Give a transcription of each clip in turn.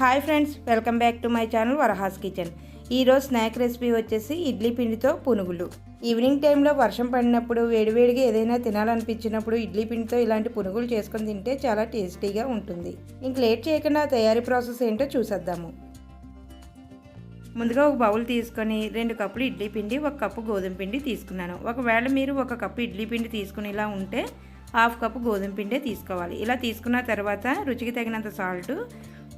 Hi friends welcome back to my channel Varahas kitchen. ఈరోజు snack recipe వచ్చేసి ఇడ్లీ పిండితో పునుగులు. ఈవినింగ్ టైంలో వర్షం పడినప్పుడు వేడివేడిగా ఏదైనా తినాలనిపించినప్పుడు ఇడ్లీ పిండితో ఇలాంటి పునుగులు చేసుకొని తింటే చాలా టేస్టీగా ఉంటుంది. ఇంక లేట్ చేయకుండా తయారీ ప్రాసెస్ ఏంటో చూసేద్దాము. ముందుగా ఒక బౌల్ తీసుకొని రెండు కప్పులు ఇడ్లీ పిండి ఒక కప్పు గోధుమ పిండి తీసుకున్నాను. ఒకవేళ మీరు ఒక కప్పు ఇడ్లీ పిండి తీసుకునేలా ఉంటే హాఫ్ కప్పు గోధుమ పిండే తీసుకోవాలి. ఇలా తీసుకున్న తర్వాత రుచికి తగినంత సాల్ట్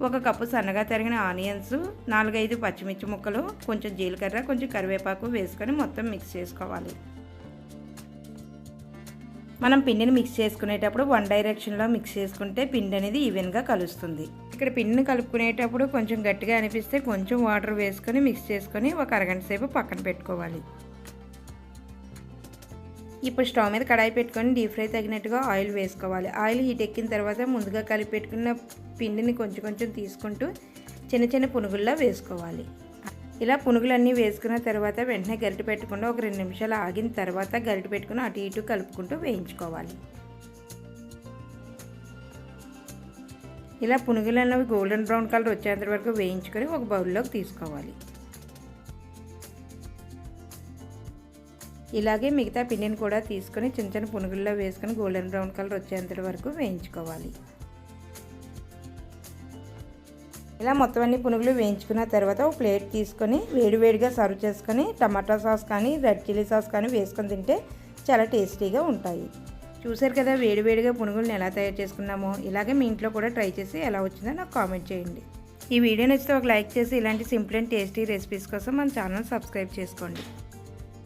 ఒక కప్పు సన్నగా తరిగిన ఆనియన్స్ నాలుగైదు పచ్చిమిర్చి ముక్కలు కొంచెం జీలకర్ర కొంచెం కరివేపాకు వేసుకొని మొత్తం మిక్స్ చేసుకోవాలి. మనం పిండిని మిక్స్ చేసుకునేటప్పుడు వన్ డైరెక్షన్లో మిక్స్ చేసుకుంటే పిండి అనేది ఈవెన్గా కలుస్తుంది. ఇక్కడ పిండిని కలుపుకునేటప్పుడు కొంచెం గట్టిగా అనిపిస్తే కొంచెం వాటర్ వేసుకొని మిక్స్ చేసుకొని ఒక అరగంట సేపు పక్కన పెట్టుకోవాలి. ఇప్పుడు స్టవ్ మీద కడాయి పెట్టుకొని డీప్ ఫ్రై తగినట్టుగా ఆయిల్ వేసుకోవాలి. ఆయిల్ హీట్ ఎక్కిన తర్వాత ముందుగా కలిపి పెట్టుకున్న పిండిని కొంచెం కొంచెం తీసుకుంటూ చిన్న చిన్న పునుగుల్లా వేసుకోవాలి. ఇలా పునుగులన్నీ వేసుకున్న తర్వాత వెంటనే గరిటె పెట్టకుండా ఒక రెండు నిమిషాలు ఆగిన తర్వాత గరిటె పెట్టుకుని అటు ఇటు కలుపుకుంటూ వేయించుకోవాలి. ఇలా పునుగులు గోల్డెన్ బ్రౌన్ కలర్ వచ్చేంత వరకు వేయించుకొని ఒక బౌల్లోకి తీసుకోవాలి. ఇలాగే మిగతా పిండిని కూడా తీసుకొని చిన్న చిన్న పునుగుల్లో వేసుకొని గోల్డెన్ బ్రౌన్ కలర్ వచ్చేంత వరకు వేయించుకోవాలి. ఇలా మొత్తం అన్ని పునుగులు వేయించుకున్న తర్వాత ఒక ప్లేట్ తీసుకొని వేడివేడిగా సర్వ్ చేసుకొని టమాటా సాస్ కానీ రెడ్ చిల్లీ సాస్ కానీ వేసుకొని తింటే చాలా టేస్టీగా ఉంటాయి. చూసారు కదా వేడివేడిగా పునుగులను ఎలా తయారు చేసుకున్నామో? ఇలాగే మీ ఇంట్లో కూడా ట్రై చేసి ఎలా వచ్చిందో నాకు కామెంట్ చేయండి. ఈ వీడియో నచ్చితే ఒక లైక్ చేసి ఇలాంటి సింపుల్ అండ్ టేస్టీ రెసిపీస్ కోసం మన ఛానల్ సబ్స్క్రైబ్ చేసుకోండి.